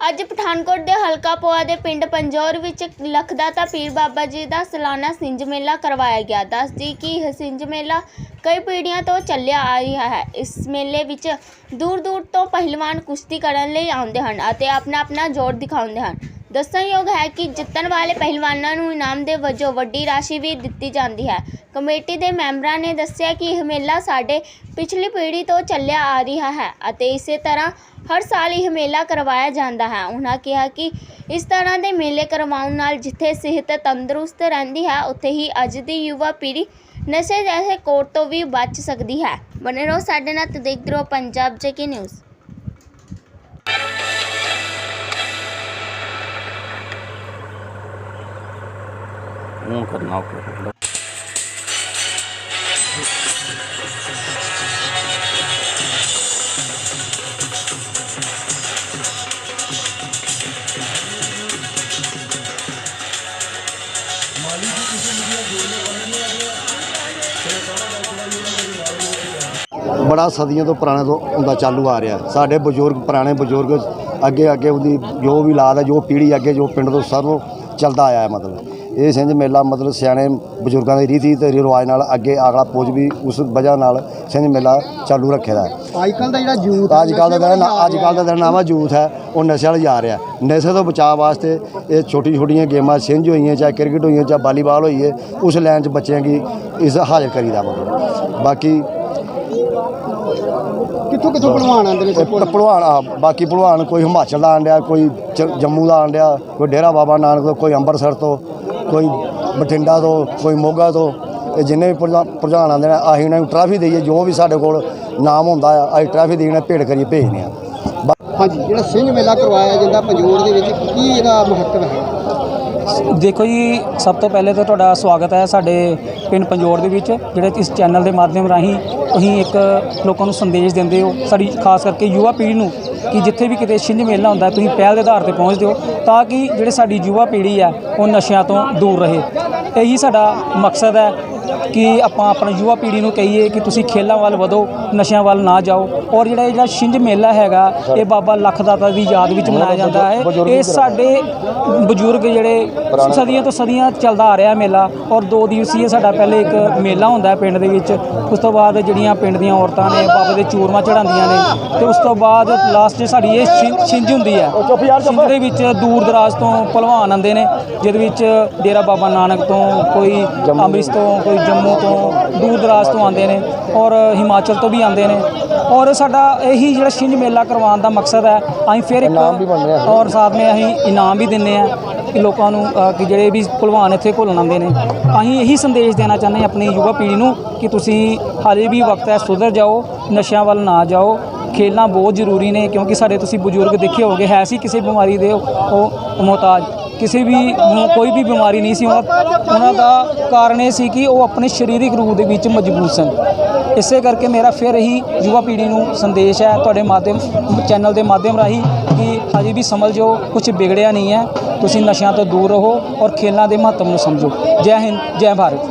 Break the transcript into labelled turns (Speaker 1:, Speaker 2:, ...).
Speaker 1: ਅੱਜ ਪਠਾਨਕੋਟ ਦੇ ਹਲਕਾ ਪੋਆ ਦੇ ਪਿੰਡ ਪੰਜੌਰ ਵਿੱਚ ਲਖਦਾਤਾ ਪੀਰ ਬਾਬਾ ਜੀ ਦਾ ਸਾਲਾਨਾ ਸਿੰਜ ਮੇਲਾ ਕਰਵਾਇਆ ਗਿਆ। ਦੱਸਦੀ ਕਿ ਇਹ ਸਿੰਜ ਮੇਲਾ ਕਈ ਪੀੜ੍ਹੀਆਂ ਤੋਂ ਚੱਲਿਆ ਆ ਰਿਹਾ ਹੈ। ਇਸ ਮੇਲੇ ਵਿੱਚ ਦੂਰ ਦੂਰ ਤੋਂ ਪਹਿਲਵਾਨ ਕੁਸ਼ਤੀ ਕਰਨ ਲਈ ਆਉਂਦੇ ਹਨ ਅਤੇ ਆਪਣਾ ਆਪਣਾ ਜ਼ੋਰ ਦਿਖਾਉਂਦੇ ਹਨ। ਦੱਸਣਯੋਗ ਹੈ ਕਿ ਜਿੱਤਣ ਵਾਲੇ ਪਹਿਲਵਾਨਾਂ ਨੂੰ ਇਨਾਮ ਦੇ ਵਜੋਂ ਵੱਡੀ ਰਾਸ਼ੀ ਵੀ ਦਿੱਤੀ ਜਾਂਦੀ ਹੈ। ਕਮੇਟੀ ਦੇ ਮੈਂਬਰਾਂ ਨੇ ਦੱਸਿਆ ਕਿ ਇਹ ਮੇਲਾ ਸਾਡੇ ਪਿਛਲੀ ਪੀੜ੍ਹੀ ਤੋਂ ਚੱਲਿਆ ਆ ਰਿਹਾ ਹੈ ਅਤੇ ਇਸੇ ਤਰ੍ਹਾਂ ਹਰ ਸਾਲ ਇਹ ਮੇਲਾ ਕਰਵਾਇਆ ਜਾਂਦਾ ਹੈ। ਉਹਨਾਂ ਕਿਹਾ ਕਿ ਇਸ ਤਰ੍ਹਾਂ ਦੇ ਮੇਲੇ ਕਰਵਾਉਣ ਨਾਲ ਜਿੱਥੇ ਸਿਹਤ ਤੰਦਰੁਸਤ ਰਹਿੰਦੀ ਹੈ, ਉੱਥੇ ਹੀ ਅੱਜ ਦੀ ਯੁਵਾ ਪੀੜ੍ਹੀ ਨਸ਼ੇ ਜੈਸੇ ਕੋਟ ਤੋਂ ਵੀ ਬਚ ਸਕਦੀ ਹੈ। ਬਨੇ ਰਹੋ ਸਾਡੇ ਨਾਲ ਤੇ ਦੇਖਦੇ ਰਹੋ ਪੰਜਾਬ ਜੇ ਜੇਕੇ ਨਿਊਜ਼।
Speaker 2: ਹੁਣ ਕਰਨਾ ਔਖਾ
Speaker 3: ਬੜਾ ਸਦੀਆਂ ਤੋਂ ਪੁਰਾਣੇ ਤੋਂ ਹੁੰਦਾ ਚਾਲੂ ਆ ਰਿਹਾ। ਸਾਡੇ ਬਜ਼ੁਰਗ, ਪੁਰਾਣੇ ਬਜ਼ੁਰਗ ਅੱਗੇ ਅੱਗੇ ਉਹਦੀ ਜੋ ਵੀ ਲਾਦ ਹੈ, ਜੋ ਪੀੜ੍ਹੀ ਅੱਗੇ, ਜੋ ਪਿੰਡ ਤੋਂ ਸਰੋਂ ਚੱਲਦਾ ਆਇਆ ਹੈ ਮਤਲਬ। ਇਹ ਸਿੰਝ ਮੇਲਾ ਮਤਲਬ ਸਿਆਣੇ ਬਜ਼ੁਰਗਾਂ ਦੀ ਰੀਤੀ ਤੇ ਰਿਵਾਜ ਨਾਲ ਅੱਗੇ ਅਗਲਾ ਪੁੱਜ ਵੀ ਉਸ ਵਜ੍ਹਾ ਨਾਲ ਸਿੰਝ ਮੇਲਾ ਚਾਲੂ ਰੱਖਿਆ ਹੈ।
Speaker 4: ਅੱਜ ਕੱਲ ਦਾ ਜਿਹੜਾ ਯੂਥ
Speaker 3: ਅੱਜ ਕੱਲ ਦਾ ਜਿਹੜਾ ਅੱਜ ਕੱਲ ਦਾ ਜਿਹੜਾ ਨਵਾਂ ਯੂਥ ਹੈ ਉਹ ਨਸ਼ੇ ਵੱਲ ਜਾ ਰਿਹਾ ਨਸ਼ੇ ਤੋਂ ਬਚਾਅ ਵਾਸਤੇ ਇਹ ਛੋਟੀ ਛੋਟੀਆਂ ਗੇਮਾਂ ਸਿੰਝ ਹੋਈਆਂ ਚਾਹੇ ਕ੍ਰਿਕਟ ਹੋਈਆਂ ਚਾਹੇ ਵਾਲੀਬਾਲ ਹੋਈ ਹੈ ਉਸ ਲਾਈਨ 'ਚ ਬੱਚਿਆਂ ਦੀ ਇਸ ਹਾਜ਼ਰ ਕਰੀਦਾ ਮਤਲਬ। ਬਾਕੀ
Speaker 4: ਕਿੱਥੋਂ ਕਿੱਥੋਂ ਬਣਵਾਣ ਆਉਂਦੇ ਨੇ
Speaker 3: ਪ- ਭਲਵਾਨ? ਆ ਬਾਕੀ ਭਲਵਾਨ ਕੋਈ ਹਿਮਾਚਲ ਦਾ ਆਂਡਿਆ ਕੋਈ ਜ- ਜੰਮੂ ਦਾ ਆਂਡਿਆ ਕੋਈ ਡੇਰਾ ਬਾਬਾ ਨਾਨਕ ਤੋਂ ਕੋਈ ਅੰਮ੍ਰਿਤਸਰ ਤੋਂ ਕੋਈ ਬਠਿੰਡਾ ਤੋਂ ਕੋਈ ਮੋਗਾ ਤੋਂ ਇਹ ਜਿੰਨੇ ਵੀ ਪ੍ਰਧਾ- ਪ੍ਰਧਾਨ ਆਉਂਦੇ ਨੇ ਅਸੀਂ ਉਹਨਾਂ ਨੂੰ ਟਰਾਫੀ ਦਈਏ ਜੋ ਵੀ ਸਾਡੇ ਕੋਲ ਨਾਮ ਹੁੰਦਾ ਆ ਅਸੀਂ ਟਰਾਫੀ ਦੇਣਾ ਭੇਟ ਕਰੀਏ ਭੇਜਦੇ ਆ
Speaker 4: ਹਾਂਜੀ ਜਿਹੜਾ ਸਿੰਘ ਮੇਲਾ ਕਰਵਾਇਆ ਜਾਂਦਾ ਪੰਜੋਰ ਦੇ ਵਿੱਚ ਕੀ ਇਹਦਾ ਮਹੱਤਵ ਹੈ?
Speaker 5: ਦੇਖੋ ਜੀ, ਸਭ ਤੋਂ ਪਹਿਲੇ ਤਾਂ ਤੁਹਾਡਾ ਸਵਾਗਤ ਹੈ ਸਾਡੇ ਪਿੰਡ ਪੰਜੋਰ ਦੇ ਵਿੱਚ, ਜਿਹੜੇ ਇਸ ਚੈਨਲ ਦੇ ਮਾਧਿਅਮ ਰਾਹੀਂ ਤੁਸੀਂ ਇੱਕ ਲੋਕਾਂ ਨੂੰ ਸੰਦੇਸ਼ ਦਿੰਦੇ ਹੋ, ਸਾਡੀ ਖਾਸ ਕਰਕੇ ਯੁਵਾ ਪੀੜ੍ਹੀ ਨੂੰ, ਕਿ ਜਿੱਥੇ ਵੀ ਕਿਤੇ ਛਿੰਝ ਮੇਲਾ ਹੁੰਦਾ, ਤੁਸੀਂ ਪਹਿਲ ਦੇ ਆਧਾਰ ਤੇ ਪਹੁੰਚਦੇ ਹੋ ਤਾਂ ਕਿ ਜਿਹੜੇ ਸਾਡੀ ਯੁਵਾ ਪੀੜ੍ਹੀ ਹੈ, ਉਹ ਨਸ਼ਿਆਂ ਤੋਂ ਦੂਰ ਰਹੇ। ਇਹੀ ਸਾਡਾ ਮਕਸਦ ਹੈ ਕਿ ਆਪਾਂ ਆਪਣੀ ਯੁਵਾ ਪੀੜ੍ਹੀ ਨੂੰ ਕਹੀਏ ਕਿ ਤੁਸੀਂ ਖੇਲਾਂ ਵੱਲ ਵਧੋ ਨਸ਼ਿਆਂ ਵੱਲ ਨਾ ਜਾਓ। ਔਰ ਜਿਹੜਾ ਇਹ ਜਿਹੜਾ ਛਿੰਝ ਮੇਲਾ ਹੈਗਾ ਇਹ ਬਾਬਾ ਲੱਖ ਦਾਤਾ ਦੀ ਯਾਦ ਵਿੱਚ ਮਨਾਇਆ ਜਾਂਦਾ ਹੈ। ਇਹ ਸਾਡੇ ਬਜ਼ੁਰਗ ਜਿਹੜੇ ਸਦੀਆਂ ਤੋਂ ਸਦੀਆਂ ਚੱਲਦਾ ਆ ਰਿਹਾ ਮੇਲਾ ਔਰ ਦੋ ਦਿਵਸੀय ਸਾਡਾ ਪਹਿਲੇ ਇੱਕ ਮੇਲਾ ਹੁੰਦਾ ਹੈ ਪਿੰਡ ਦੇ ਵਿੱਚ। ਉਸ ਤੋਂ ਬਾਅਦ ਜਿਹੜੀਆਂ ਪਿੰਡ ਦੀਆਂ ਔਰਤਾਂ ਨੇ ਬਾਬੇ ਦੇ ਚੂਰਮਾ ਚੜਾਉਂਦੀਆਂ ਨੇ ਤੇ ਉਸ ਤੋਂ ਬਾਅਦ ਲਾਸਟ 'ਚ ਸਾਡੀ ਇਹ ਛਿੰਝ ਹੁੰਦੀ ਹੈ। ਛਿੰਝ ਦੇ ਵਿੱਚ ਦੂਰ ਦਰਾਜ ਤੋਂ ਭਲਵਾਨ ਆਉਂਦੇ ਨੇ ਜਿਹਦੇ ਵਿੱਚ ਡੇਰਾ ਬਾਬਾ ਨਾਨਕ ਤੋਂ ਕੋਈ ਅੰਮ੍ਰਿਤ ਤੋਂ ਕੋਈ ਜੰਮੂ ਤੋਂ ਦੂਰ ਦਰਾਜ ਤੋਂ ਆਉਂਦੇ ਨੇ ਔਰ ਹਿਮਾਚਲ ਤੋਂ ਵੀ ਆਉਂਦੇ ਨੇ। ਔਰ ਸਾਡਾ ਇਹੀ ਜਿਹੜਾ ਛਿੰਝ ਮੇਲਾ ਕਰਵਾਉਣ ਦਾ ਮਕਸਦ ਹੈ ਅਸੀਂ ਫਿਰ ਇੱਕ ਔਰ ਸਾਥ ਵਿੱਚ ਅਸੀਂ ਇਨਾਮ ਵੀ ਦਿੰਨੇ ਆ ਕਿ ਲੋਕਾਂ ਨੂੰ ਕਿ ਜਿਹੜੇ ਵੀ ਭਲਵਾਨ ਇੱਥੇ ਘੁਲਣ ਆਉਂਦੇ ਨੇ। ਅਸੀਂ ਇਹੀ ਸੰਦੇਸ਼ ਦੇਣਾ ਚਾਹੁੰਦੇ ਆਪਣੀ ਯੁਵਾ ਪੀੜ੍ਹੀ ਨੂੰ ਕਿ ਤੁਸੀਂ ਹਾਲੇ ਵੀ ਵਕਤ ਹੈ ਸੁਧਰ ਜਾਓ ਨਸ਼ਿਆਂ ਵੱਲ ਨਾ ਜਾਓ। ਖੇਲਣਾ ਬਹੁਤ ਜ਼ਰੂਰੀ ਨੇ ਕਿਉਂਕਿ ਸਾਡੇ ਤੁਸੀਂ ਬਜ਼ੁਰਗ ਦੇਖੇ ਹੋਗੇ ਹੈ ਸੀ ਕਿਸੇ ਬਿਮਾਰੀ ਦੇ ਉਹ ਉਹ ਮੁਹਤਾਜ। ਕਿਸੇ ਵੀ ਕੋਈ ਵੀ ਬਿਮਾਰੀ ਨਹੀਂ ਸੀ, ਉਹਨਾਂ ਉਹਨਾਂ ਦਾ ਕਾਰਨ ਇਹ ਸੀ ਕਿ ਉਹ ਆਪਣੇ ਸਰੀਰਕ ਰੂਪ ਦੇ ਵਿੱਚ ਮਜ਼ਬੂਤ ਸਨ। ਇਸੇ ਕਰਕੇ ਮੇਰਾ ਫਿਰ ਇਹੀ ਯੁਵਾ ਪੀੜ੍ਹੀ ਨੂੰ ਸੰਦੇਸ਼ ਹੈ ਤੁਹਾਡੇ ਮਾਧਿਅਮ, ਚੈਨਲ ਦੇ ਮਾਧਿਅਮ ਰਾਹੀਂ ਕਿ ਹਜੇ ਵੀ ਸਮਝ ਜੋ ਕੁਝ ਵਿਗੜਿਆ ਨਹੀਂ ਹੈ। ਤੁਸੀਂ ਨਸ਼ਿਆਂ ਤੋਂ ਦੂਰ ਰਹੋ ਔਰ ਖੇਲਾਂ ਦੇ ਮਹੱਤਵ ਨੂੰ ਸਮਝੋ। ਜੈ ਹਿੰਦ, ਜੈ ਭਾਰਤ।